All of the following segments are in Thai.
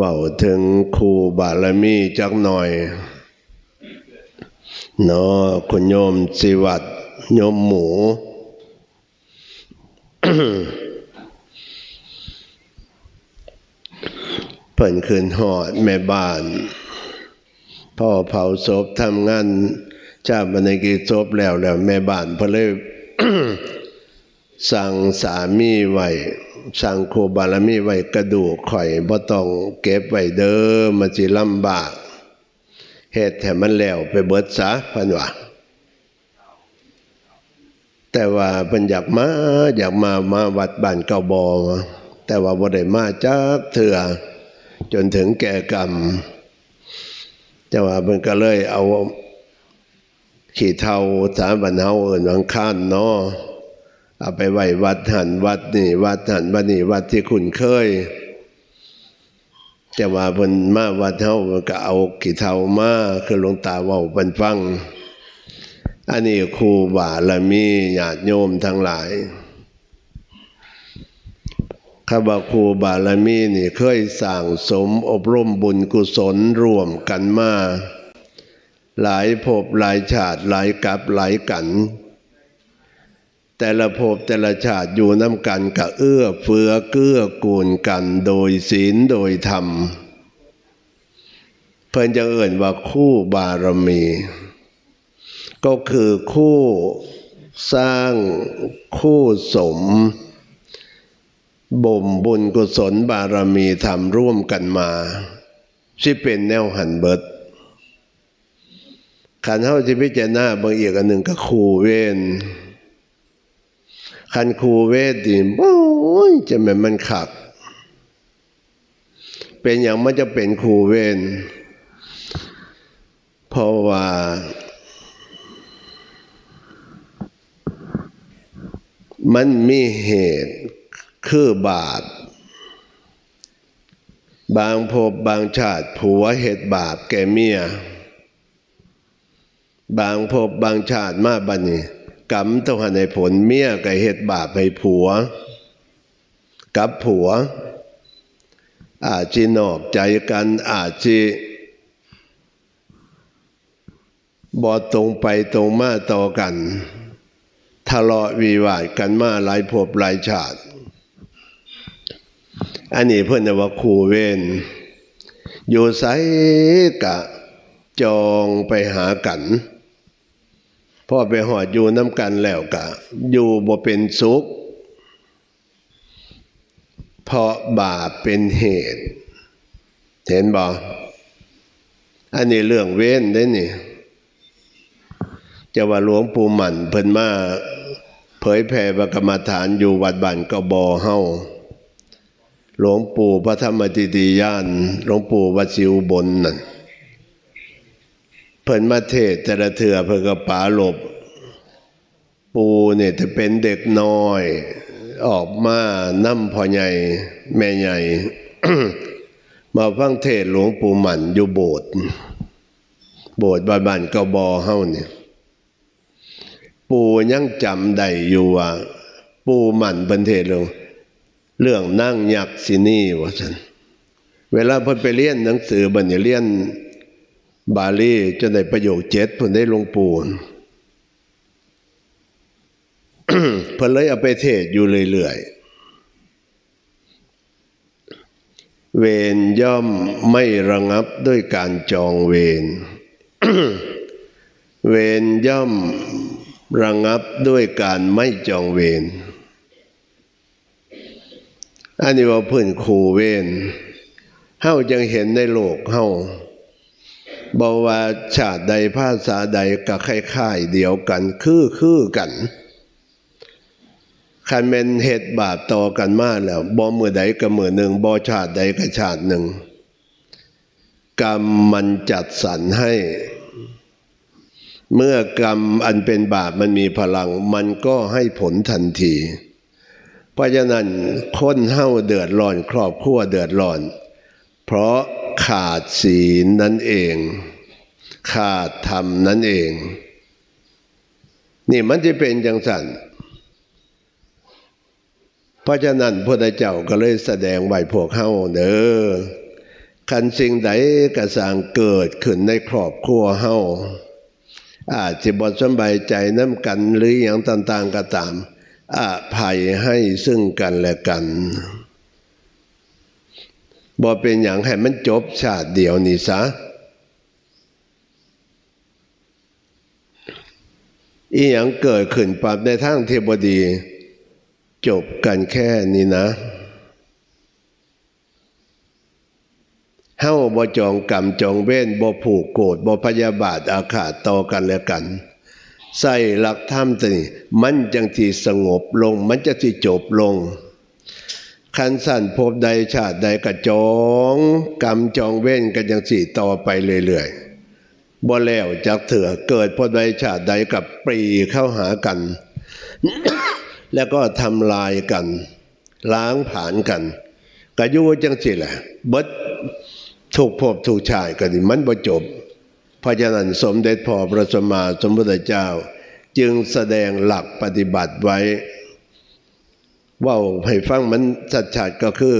เว่าถึงครูบารมีจักหน่อยเนาะคุณโยมสิวัตโยมหมู เพิ่นคืนหอดแม่บ้าน พ่อเผาศพทำงานชาบรรกิจศพแล้วแล้วแม่บ้านเพิ่นเลยสั่งสามีไว้ สั่งครูบารมีไว้กระดูกข่อยบ่ต้องเก็บไว้เด้อมันสิลำบากเฮ็ดให้มันแล้วไปเบิดซะพิ่นว่าแต่ว่าเพิ่นอยากมาอยากมามาวัดบ้านเก่าบอแต่ว่าบ่ได้มาจักเถื่อจนถึงแก่กรรมแต่ว่าเพิ่นก็เลยเอา ขี้เท่าสามบันเฮาเอิ้นวังค้านเนาะ เอาไปไหว้วัดหันวัดนี่ วัดหันวัดนี่วัดที่คุ้นเคยแต่ว่าเพิ่นมาวัดเฮาเพิ่นก็เอาขี้เท่ามาคือหลวงตาเว้าเพิ่นฟัง อันนี้ครูบาละมีญาติโยมทั้งหลายข้าบาครูบาละมีนี่เคยสั่งสมอบรมบุญกุศลร่วมกันมา หลายภพหลายชาติหลายกับหลายกัน แต่ละภพแต่ละชาติอยู่น้ำกันกะเอื้อเฟื้อเกื้อกูลกันโดยศีลโดยธรรม เพิ่นจะเอ่ยว่าคู่บารมี ก็คือคู่สร้างคู่สม บ่มบุญกุศลบารมีทำร่วมกันมาที่เป็นแนวหันเบิดขันเท่าที่พิจารณาบางอีกอันหนึ่งก็ครูเวน ขันคูเวดีโอ้ยจะแม่นมันขัก เป็นอย่างมันจะเป็นคูเวนเพราะว่ามันมีเหตุคือบาปบางภพบางชาติผัวเหตุบาปแก่เมีย บางภพบางชาติมาบัดนี้ กรรมต้องหันในผลเมียกับเหตุบาปให้ผัว กับผัว อาจจะนอกใจกันอาจจะบอตรงไปตรงมาต่อกันทะเลาะวิวาทกันมาหลายภพหลายชาติ อันนี้เพื่อนว่าคู่เวนอยู่ไสกะจองไปหากัน พ่อไปหอดอยู่น้ำกันแล้วกะ อยู่บ่เป็นสุข เพราะบาปเป็นเหตุ เห็นบ่อันนี้เรื่องเว้นได้นี่จะว่าหลวงปู่หมันเพิ่นมาเผยแผ่พระกรรมฐานอยู่วัดบ้านกระบอเฮาหลวงปู่พระธรรมติติยานหลวงปู่วัดสิวบนนั่น เพิ่นมาเทศแต่ละเถื่อเพิ่นก็ป๋าหลบ ปูเนี่ยจะเป็นเด็กน้อย ออกมาน้ำพ่อใหญ่ แม่ใหญ่ มาฟังเทศหลวงปู่หมันอยู่โบสถ์โบสถ์บ้านบ้านกบอเฮาเนี่ยปูยังจำได้อยู่ว่าปูหมันเพิ่นเทศลงเรื่องนั่งยักษ์สินี่ว่านเวลาเพิ่นไปเรียนหนังสือบัดนี้เรียน บาลีจนได้ประโยคเจ็ดเพิ่นได้ลงปู่เพิ่นเลยเอาไปเทศอยู่เรื่อยๆ เวรย่อมไม่ระงับด้วยการจองเวร เวรย่อมระงับด้วยการไม่จองเวร อันนี้ว่าเพื่อนครูเวรเฮาจังเห็นในโลกเฮา บอกว่าชาติใดภาษาใดก็คล้ายๆเดียวกัน คือคือกันคันเป็นเหตุบาปต่อกันมากแล้วบ่มือใดก็มือหนึ่งบ่ชาติใดก็ชาติหนึ่ง กรรมมันจัดสรรให้ เมื่อกรรมอันเป็นบาปมันมีพลัง มันก็ให้ผลทันที เพราะฉะนั้นคนเฮาเดือดร้อน ครอบครัวเดือดร้อน เพราะ ขาดศีลนั่นเอง ขาดธรรมนั่นเอง นี่มันจะเป็นจังสันเพราะฉะนั้นพระเจ้าก็เลยแสดงไว้พวกเฮาเด้อคันสิ่งใดกระสร้างเกิดขึ้นในครอบครัวเฮาอาจจะบ่สำบายใจน้ำกันหรืออย่างต่างๆก็ตามอภัยให้ซึ่งกันและกัน บ่เป็นอย่างให้มันจบชาติเดียวนี่ซะอีหยังเกิดขึ้นปรับในทางเทบดี จบกันแค่นี้นะเฮาบ่จองกรรมจองเว้นบ่ผูกโกรธบ่พยาบาทอาฆาตต่อกันและกัน ใส่หลักธรรมตัวนี้มันจังที่สงบลง มันจะที่จบลง คันสั่นพบใดชาติใดกระจองกรรมจองเว้นกันจังสี่ต่อไปเรื่อยๆบ่แล้วจากเถื่อเกิดพบใดชาติใดกับปรีเข้าหากัน แล้วก็ทำลายกัน ล้างผลาญกันกะยูจังสิแหละบดถูกพบถูกชายกันนี่มันบ่จบพราะฉะนั้นสมเด็จพ่อพระสมมาสมพุทธเจ้า จึงแสดงหลักปฏิบัติไว้ ว่าให้ฟังมันชัดๆก็คือ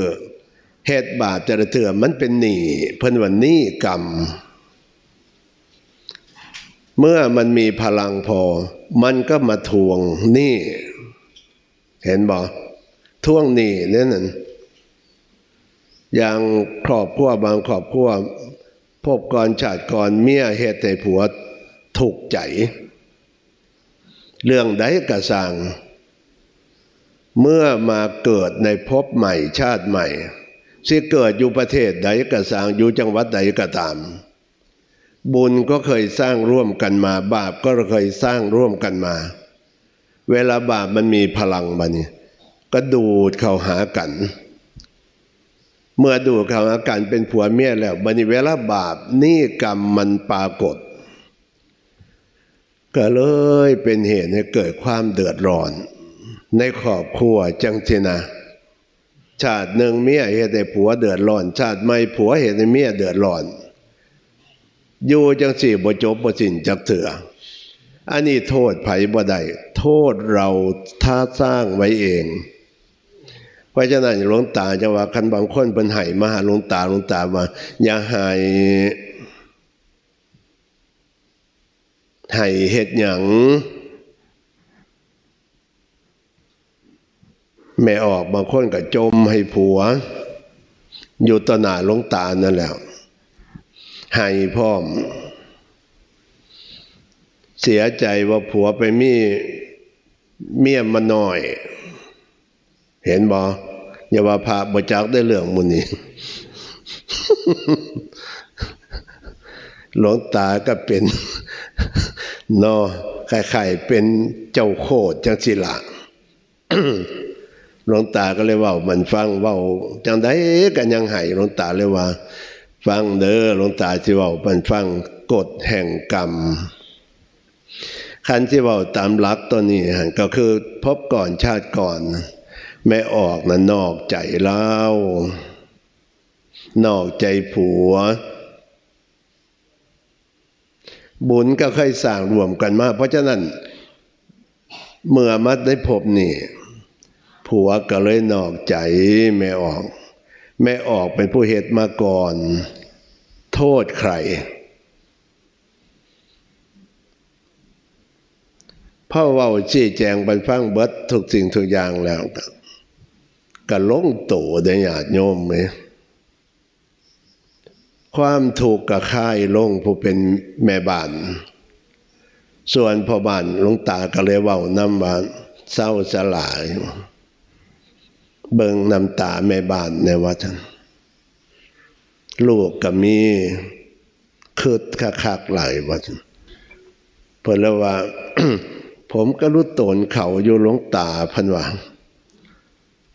เหตุบาปแต่ละเถื่อมันเป็นหนี้เพิ่นวันนี้กรรม เมื่อมันมีพลังพอ มันก็มาทวงหนี้เห็นบ่ทวงหนี้เนี่ยนั่นอย่างครอบครัวบางครอบครัวพบก่อนชาติก่อนเมียเหตุให้ผัวถูกใจ เรื่องใดกระสัง เมื่อมาเกิดในภพใหม่ชาติใหม่สิเกิดอยู่ประเทศใดกระสังอยู่จังหวัดใดก็ตาม บุญก็เคยสร้างร่วมกันมา บาปก็เคยสร้างร่วมกันมา เวลาบาปมันมีพลังมานี่ก็ดูดเข้าหากัน เมื่อดูดเข้าหากันเป็นผัวเมียแล้วบันี้เวลาบาปนี่กรรมมันปรากฏ ก็เลยเป็นเหตุให้เกิดความเดือดร้อน ในครอบครัวจังสินะชาติหนึ่งเมียเหตุให้ผัวเดือดร้อน ชาติไม่ผัวเหตุให้เมียเดือดร้อน อยู่จังสี่บ่จบบ่สิ้นจักเถื่ออันนี้โทษไผ่บ่ได้โทษเราท่าสร้างไว้เองเพราะฉะนั้นหลวงตาจะว่าคันบางคนเป็นไห้มาหาหลวงตาหลวงตาว่าอย่าหายให้เฮ็ดหยัง แม่ออกบางคนก็จมให้ผัว อยู่ต่อหน้าลงตานั่นแหละให้พร้อม เสียใจว่าผัวไปมีเมียมาหน่อย เห็นบออย่าว่าพระบจักได้เรื่องมุนี้หลวงตาก็เป็นนอไข่ๆเป็นเจ้าโคตรจังสิละ หลวงตาก็เลยว่ามันฟังเว่าจังไดกันยังไห้หลวงตาเลยว่า ฟังเด้อหลวงตาที่ว่ามันฟังกฎแห่งกรรมคันที่ว่าตามหลักตัวนี้ก็คือพบก่อนชาติก่อน แม่ออกนะนอกใจเล่านอกใจผัว บุญก็เคยสร้างรวมกันมา เพราะฉะนั้น เมื่อมัดได้พบนี่ ผัวก็เลยนอกใจแม่ออก แม่ออกเป็นผู้เหตุมาก่อน โทษใครพ่อเว่าชี้แจงบรรฟังเบิดทุกสิ่งทุกอย่างแล้วก็กลงโตได้ญาติโยมไหมความถูกกับค่ายลงผู้เป็นแม่บ้าน ส่วนพ่อบ้านหลวงตาก็เลยเว้านำว่าเศร้าสลาย เบิงน้ำตาแม่บ้านในวัดท่านลูกก็มีคืดคักๆไหลวัดเพิ่นแล้วว่า ผมก็รู้ตนเขาอยู่หลวงตาพันว่า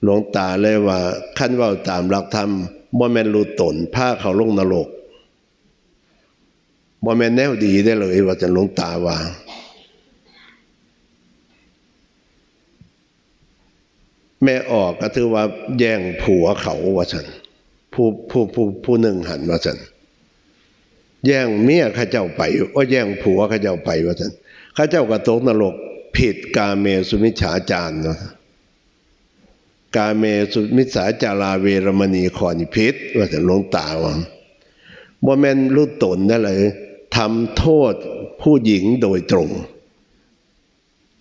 หลวงตาเลยว่าขั้นว่าตามหลักธรรมบ่แม่นรู้ตนพาเขาลงนรกบ่แม่นแนวดีได้เลยว่าจะหลวงตาว่า แม่ออกก็ถือว่าแย่งผัวเขาว่าฉันผู้ผู้ผู้ผู้หนึ่งหันว่าฉันแย่งเมียข้าเจ้าไปโอ้แย่งผัวข้าเจ้าไปว่าฉันข้าเจ้าก็ตกนรกผิดกาเมสุมิจฉาจารนะกาเมสุมิจฉาจาราเวรมณีขอนิพิษว่าแต่หลวงตาว่าบ่แม่นรู้ตนได้เลยทำโทษผู้หญิงโดยตรง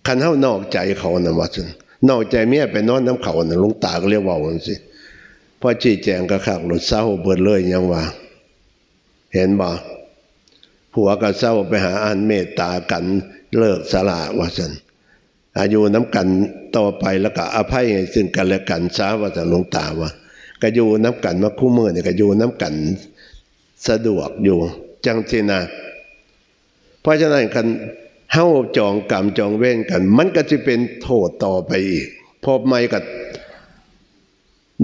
คันเฮานอกใจเขานะว่าซั่น นอกใจเมียไปนอนน้ำเขาน่ะหลวงตาก็เรียกว่าจังซี่อชี้แจงก็คักรถเศร้าเบิดเลยยังว่า เห็นบ่ผัวก็เศร้าไปหาอันเมตตากันเลิกสละวาสันอายุน้ำกันต่อไปแล้วก็อภัยซึ่งกันและกันซะว่าซั่นหลวงตาว่าก็อยู่น้ำกันมาคู่มือเนี่ยก็อยู่น้ำกันสะดวกอยู่จังซี่นะเพราะฉะนั้นคัน เฮ้าจองกรรมจองเว้นกัน มันก็จะเป็นโทษต่อไปอีกพบไม่กับ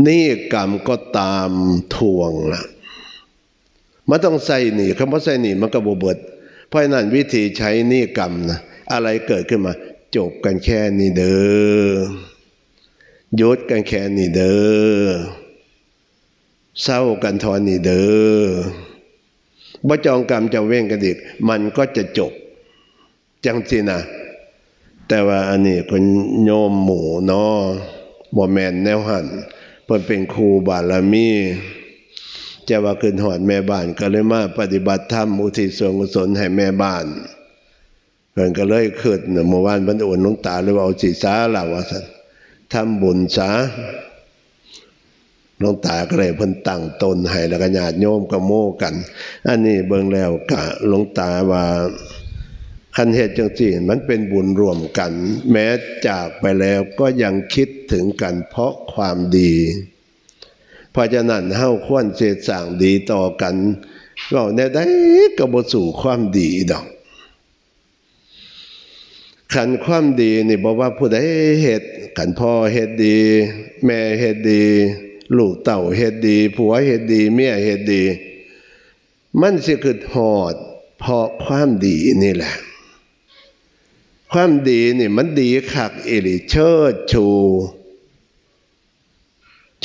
นี่กรรมก็ตามทวงละมันต้องใส่หนีคำว่าใส่หนีมันก็บเบิดเพราะนั้นวิธีใช้นี่กรรมนะอะไรเกิดขึ้นมา จบกันแค่นี้เด้อยุดกันแค่นี้เด้อเศร้ากันทอนนี่เด้อบ่จองกรรมจะเว้งกันอีกมันก็จะจบ จังสินะแต่ว่าอันนี้คนโยมหมู่เนาะบ่แม่นแนวหันเพิ่นเป็นครูบารมีจะว่าขึ้นหอดแม่บ้านก็เลยมาปฏิบัติธรรมอุทิศส่วนกุศลให้แม่บ้านเพิ่นก็เลยขึ้นเมื่อวานเพิ่นโอนหลวงตาเลยว่าเอาสิสาล่ะว่าซั่นทำบุญซะหลวงตาก็เลยเพิ่นตั้งตนให้แล้วก็ญาติโยมก็โม้กัน อันนี้เบิ่งแล้วก็หลวงตาว่า คันเฮ็ดจังซี่มันเป็นบุญรวมกัน แม้จากไปแล้วก็ยังคิดถึงกันเพราะความดีเพราะฉะนั้นเฮาควรเสดสางดีต่อกันเว้าแนวใดก็บ่สู่ความดีดอกขันความดีนี่บอกว่าผู้ใดเฮ็ดขันพ่อเฮ็ดดี แม่เฮ็ดดี ลูกเต่าเฮ็ดดี ผัวเฮ็ดดี เมียเฮ็ดดี มันสิคือหอดเพราะความดีนี่แหละ ความดีนี่มันดีคักอหลิเชิดชู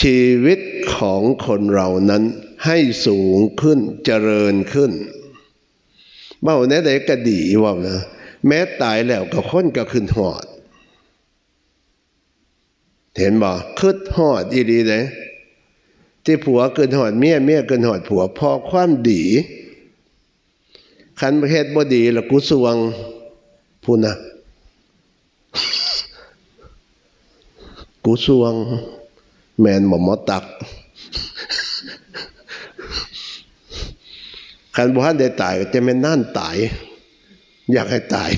ชีวิตของคนเรานั้นให้สูงขึ้นเจริญขึ้นเบ้าแน่ใดก็ดีว่านะแม้ตายแล้วก็คนก็ขึ้นหอด เห็นบ่ขึ้นหอดอีดีเลยที่ผัวเกินหอดเมียเมียเกินหอดผัวพอความดีคันประเทศบ่ดีล้วกูสวงพูดนะ กูสวง แมนหมอมอตักคันบ่ทันได้ตายจะแม่นนั่นตาย อยากให้ตาย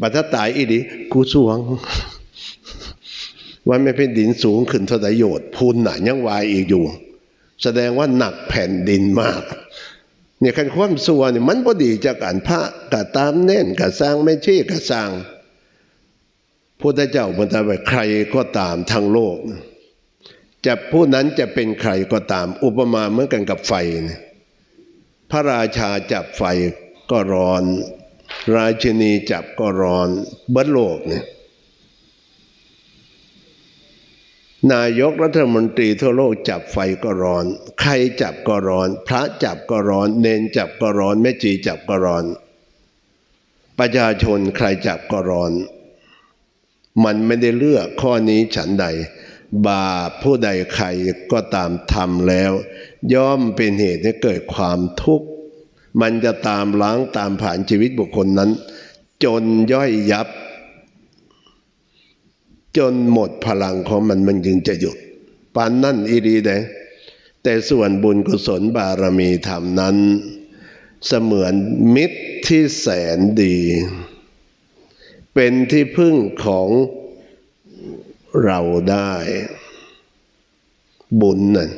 บัดถ้าตายอีดีกูสวงวันไม่เป็นดินสูงขึ้นเท่าไดโยดพูนหนายังวายอีกอยู่ แสดงว่าหนักแผ่นดินมากเนี่ยคันความสัวเนี่ยมันพอดีจากการพระกะตามเน่นกะสร้างไม่ใช่กะสร้าง พุทธเจ้าพุทธไปใครก็ตามทั้งโลก จะผู้นั้นจะเป็นใครก็ตาม อุปมาเหมือนกันกับไฟเนี่ยพระราชาจับไฟก็ร้อน ราชินีจับก็ร้อนเบิดโลกเนี่ยนายกรัฐมนตรีทั่วโลกจับไฟก็ร้อน ใครจับก็ร้อน พระจับก็ร้อน เนนจับก็ร้อนแม่จีจับก็ร้อน ประชาชนใครจับก็ร้อน มันไม่ได้เลือกข้อนี้ฉันใด บาปผู้ใดใครก็ตามทำแล้ว ย่อมเป็นเหตุให้เกิดความทุกข์มันจะตามล้างตามผ่านชีวิตบุคคลนั้น จนย่อยยับ จนหมดพลังของมันมันจึงจะหยุดปานนั่นอีดีเดแต่ส่วนบุญกุศลบารมีธรรมนั้น เสมือนมิตรที่แสนดี เป็นที่พึ่งของเราได้ บุญนั่น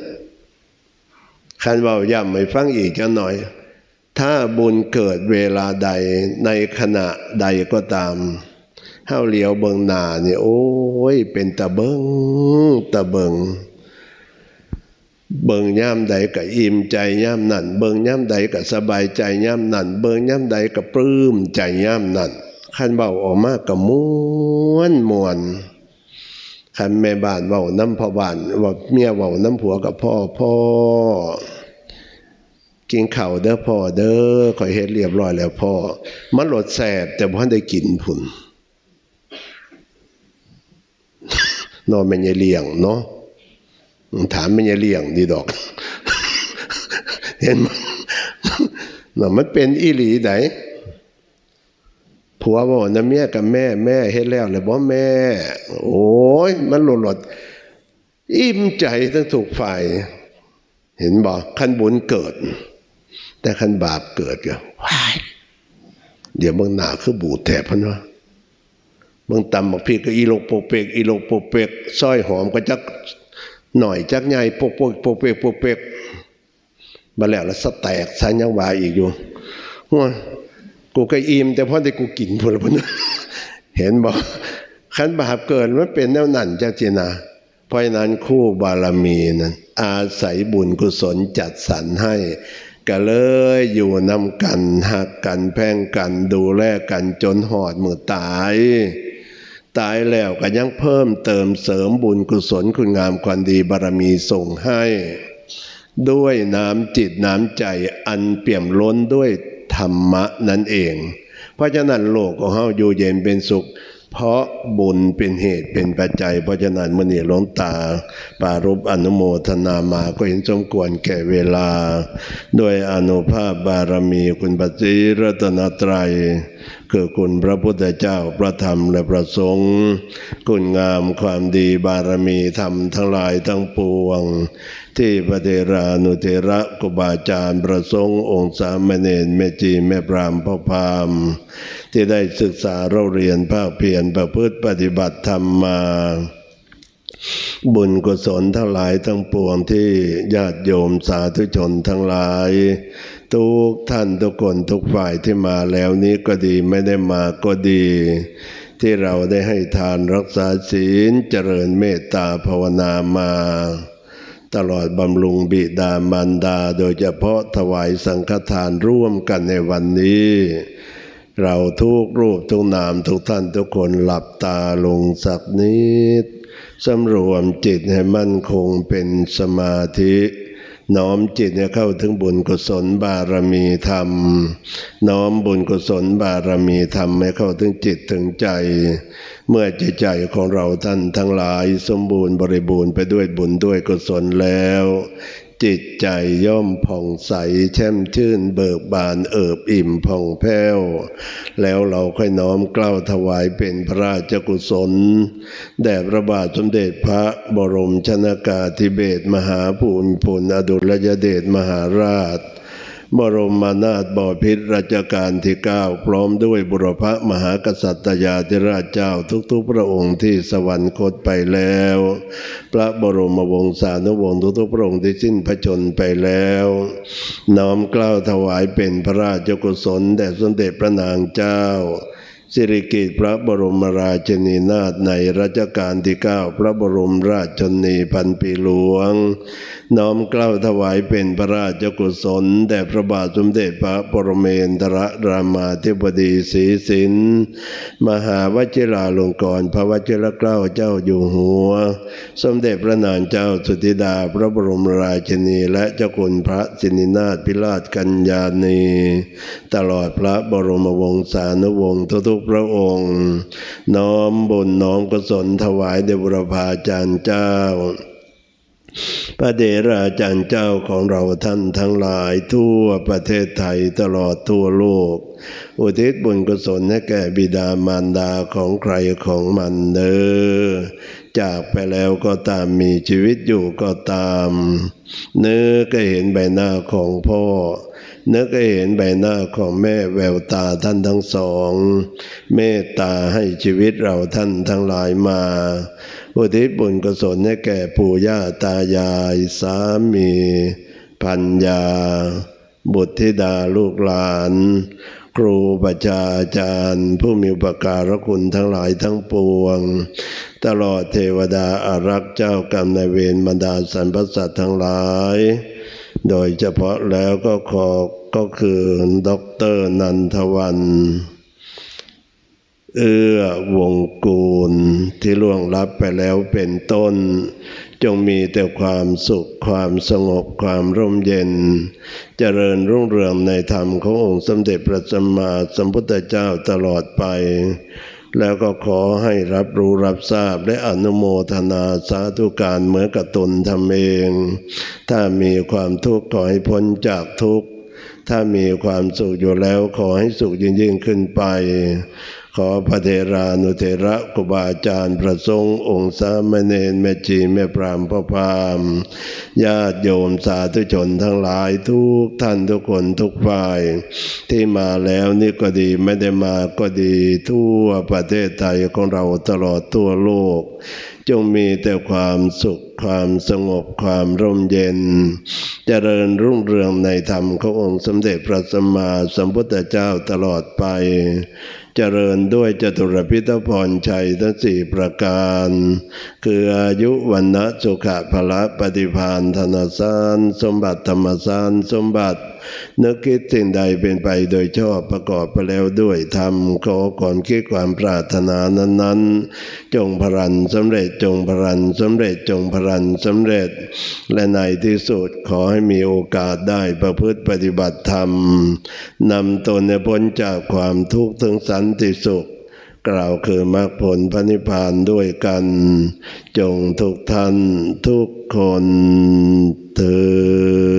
คันว่าย้ำให้ฟังอีกจังหน่อย ถ้าบุญเกิดเวลาใดในขณะใดก็ตามเฮาเหลียวเบิงหน้านี่ยโอ้ยเป็นตะเบิงตะเบิงเบิงย่ำใดก็อิ่มใจย่ำนั่นเบิงย่ำใดก็สบายใจย่ำนั่นเบิงย่ำใดก็ปลื้มใจย่ำนั่น คันเบาออกมาก็ม้วนมวนคันแม่บ้านเว้าน้ำพ่อบ้านว่าเมียเว้าน้ำผัวกับพ่อพ่อกินข้าเด้อพ่อเด้อขอยเฮ็ดเรียบร้อยแล้วพ่อมันรสแสบแต่บ่ทันได้กินพุ่นนอนมันยายเลี้ยงเนาะถามมันยายเลี้ยงดีดอก เห็นไหมน่ะมันเป็นอีหลีได ผัวบอกนะเมียกับแม่แม่เฮ็ดแล้วเลยบ่แม่ โอ้ยมันหลดหลดอิ่มใจทั้งถูกฝ่าย เห็นบ่ขั้นบุญเกิด แต่ขั้นบาปเกิดก็ว้ายเดี๋ยวเบางหนาคือบูดแถบพันวะเบางตำบักพี่ก็อีโลกโปกเปกอีโลกโปกเปกซอยหอมก็จักหน่อยจักใหญ่โปกโปกโปกเปกโปกเปกมาแล้วแล้วสแตกสายยังวาอีกอยู่ว่า กูก็อิ่มแต่พอได้กูกินพนละพนเห็นบอกขันบาปเกิดมันเป็นแนวนั่นจักจีนาเพราะนั้นคู่บารมีนั้นอาศัยบุญกุศลจัดสรรให้ก็เลยอยู่นำกันหักกันแพ่งกันดูแลกันจนหอดมือตาย ตายแล้วก็ยังเพิ่มเติมเสริมบุญกุศลคุณงามความดีบารมีส่งให้ ด้วยน้ำจิตน้ำใจอันเปี่ยมล้นด้วย ธรรมะนั่นเอง เพราะฉะนั้นโลกของเฮาอยู่เย็นเป็นสุข เพราะบุญเป็นเหตุเป็นปัจจัย เพราะฉะนั้นมื่อนี้หลวงตา ปารบอนุโมทนามาก็เห็นสมควรแก่เวลา ด้วยอนุภาพบารมีคุณปฏิรัตนตรัย คือคุณพระพุทธเจ้าพระธรรมและพระสงฆ์คุณงามความดีบารมีธรรมทั้งหลายทั้งปวง ที่พระเทรานุเทระกุบาจารย์ประสงค์องค์สามเณรแมจีแม่พรามพ่อพาม ที่ได้ศึกษาเราเรียนภาคเพียรประพฤติปฏิบัติธรรมมาบุญกุศลทั้งหลายทั้งปวงที่ญาติโยมสาธุชนทั้งหลาย ทุกท่านทุกคนทุกฝ่ายที่มาแล้วนี้ก็ดีไม่ได้มาก็ดี ที่เราได้ให้ทานรักษาศีลเจริญเมตตาภาวนามา ตลอดบำรุงบิดามารดาโดยเฉพาะถวายสังฆทานร่วมกันในวันนี้ เราทุกรูปทุกนามทุกท่านทุกคนหลับตาลงสักนิดสำรวมจิตให้มั่นคงเป็นสมาธิ น้อมจิตเข้าถึงบุญกุศลบารมีธรรม น้อมบุญกุศลบารมีธรรมให้เข้าถึงจิตถึงใจ เมื่อจิตใจของเราท่านทั้งหลายสมบูรณ์บริบูรณ์ไปด้วยบุญด้วยกุศลแล้ว จิตใจย่อมผ่องใสแช่มชื่นเบิกบานเอิบอิ่มผ่องแผ้ว แล้วเราค่อยน้อมเกล้าถวายเป็นพระราชกุศล แด่พระบาทสมเด็จพระบรมชนากาธิเบศมหาภูมิพลอดุลยเดชมหาราช บรมนาถบพิตรรัชกาลที่เก้าพร้อมด้วยบุรพมหากษัตริยาธิราชเจ้าทุกๆ พระองค์ที่สวรรคตไปแล้ว พระบรมวงศานุวงศ์ทุกๆพระองค์ที่สิ้นพระชนไปแล้ว น้อมเกล้าถวายเป็นพระราชกุศลแด่สมเด็จพระนางเจ้า สิริกิติ์พระบรมราชินีนาถในรัชกาลที่เก้าพระบรมราชชนีพันปีหลวง น้อมเกล้าถวายเป็นพระราชกุศลแด่พระบาทสมเด็จพระปรเมนทรรามาธิบดีศรีสินมหาวชิราลงกรณ์พระวชิรเกล้าเจ้าอยู่หัว สมเด็จพระนางเจ้าสุธิดาพระบรมราชินีและเจ้าคุณพระสินินาถพิราชกัญญาณี ตลอดพระบรมวงศานุวงศ์ทุกพระองค์ น้อมบุญน้อมกุศลถวายแด่บุรพาจารย์เจ้า พระเดราจารย์เจ้าของเราท่านทั้งหลายทั่วประเทศไทยตลอดทั่วโลก อุทิศบุญกุศลให้แก่บิดามารดาของใครของมันเนอจากไปแล้วก็ตามมีชีวิตอยู่ก็ตาม เนื้อก็เห็นใบหน้าของพ่อ เนื้อก็เห็นใบหน้าของแม่แววตาท่านทั้งสอง เมตตาให้ชีวิตเราท่านทั้งหลายมา อุทิศบุญกุศลให้แก่ปู่ย่าตายายสามีพัญญา บุตรธิดาลูกหลาน ครูประชาอาจารย์ ผู้มีอุปการะคุณทั้งหลายทั้งปวง ตลอดเทวดาอารักษ์เจ้ากรรมนายเวรบรรดาสรรพสัตว์ทั้งหลาย โดยเฉพาะแล้วก็ขอ ก็คือด็อกเตอร์นันทวัน เอื้อวงกูลที่ล่วงลับไปแล้วเป็นต้น จงมีแต่ความสุขความสงบความร่มเย็น เจริญรุ่งเรืองในธรรมขององค์สมเด็จพระสัมมาสัมพุทธเจ้าตลอดไปแล้วก็ขอให้รับรู้รับทราบและอนุโมทนาสาธุการเหมือนกับตนทำเอง ถ้ามีความทุกข์ขอให้พ้นจากทุกข์ ถ้ามีความสุขอยู่แล้วขอให้สุขยิ่งยิ่งขึ้นไป ขอพระเทรานุเทระครูบาอาจารย์พระสงฆ์องค์สามเณรแม่จีแม่พรามพ่อพามญาติโยมสาธุชนทั้งหลายทุกท่านทุกคนทุกฝ่าย ที่มาแล้วนี่ก็ดีไม่ได้มาก็ดีทั่วประเทศไทยของเราตลอดทั่วโลก จงมีแต่ความสุขความสงบความร่มเย็น เจริญรุ่งเรืองในธรรมขององค์สมเด็จพระสัมมาสัมพุทธเจ้าตลอดไป เจริญด้วยจตุรพิทพรชัยทั้งสี่ประการ คืออายุวันนะสุขะพละปฏิพานธนสาร สมบัติธรรมสาร สมบัตินึกคิดสิ่งใดเป็นไปโดยชอบประกอบไปแล้วด้วยธรรมขอก่อนคิดความปรารถนานั้นๆ จงพรันสำเร็จจงพรันสำเร็จจงพรันสำเร็จ และในที่สุดขอให้มีโอกาสได้ประพฤติปฏิบัติธรรมนำตนให้พ้นจากความทุกข์ถึงสันติสุขกล่าวคือมรรคผลพระนิพพานด้วยกัน จงทุกท่านทุกคนเถิด